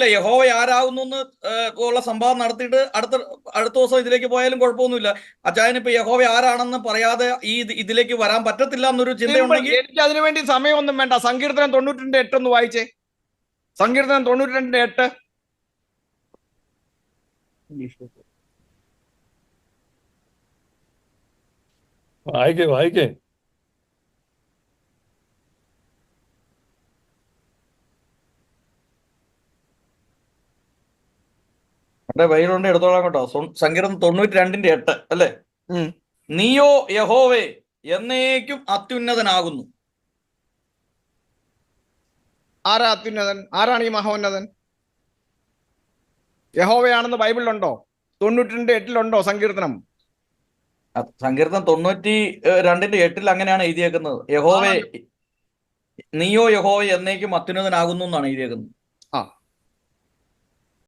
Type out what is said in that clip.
കുഴപ്പമില്ല യഹോവ ആരാകുന്നു എന്ന് ഉള്ള സംഭവം നടത്തിയിട്ട് അടുത്ത അടുത്ത ദിവസം ഇതിലേക്ക് പോയാലും കുഴപ്പമൊന്നുമില്ല. അച്ചായന് ഇപ്പൊ യഹോവ ആരാണെന്ന് പറയാതെ ഈ ഇതിലേക്ക് വരാൻ പറ്റത്തില്ല എന്നൊരു ചിന്തയുണ്ടെങ്കിൽ എനിക്ക് അതിനുവേണ്ടി സമയമൊന്നും വേണ്ട. സങ്കീർത്തനം തൊണ്ണൂറ്റിരണ്ട് എട്ട് ഒന്ന് വായിച്ചേ. സങ്കീർത്തനം തൊണ്ണൂറ്റിരണ്ടിന്റെ എട്ട്. വായിക്കേ വായിക്കേ. ബൈബിളുണ്ട് എടുത്തോളാം കേട്ടോ. സങ്കീർത്തനം തൊണ്ണൂറ്റി രണ്ടിന്റെ എട്ട് അല്ലേ. നീയോ യഹോവേ എന്നേക്കും അത്യുന്നതനാകുന്നു. ആരാ അത്യുന്നതൻ? ആരാണ് ഈ മഹോന്നതൻ? യഹോവയാണെന്ന് ബൈബിളിലുണ്ടോ? തൊണ്ണൂറ്റിരണ്ട് എട്ടിലുണ്ടോ സങ്കീർത്തനം? സങ്കീർത്തനം തൊണ്ണൂറ്റി രണ്ടിന്റെ എട്ടിൽ അങ്ങനെയാണ് എഴുതിയേക്കുന്നത്. യഹോവേ നീയോ യഹോവേ എന്നേക്കും അത്യുന്നതനാകുന്നു എന്നാണ് എഴുതിയേക്കുന്നത്. ആ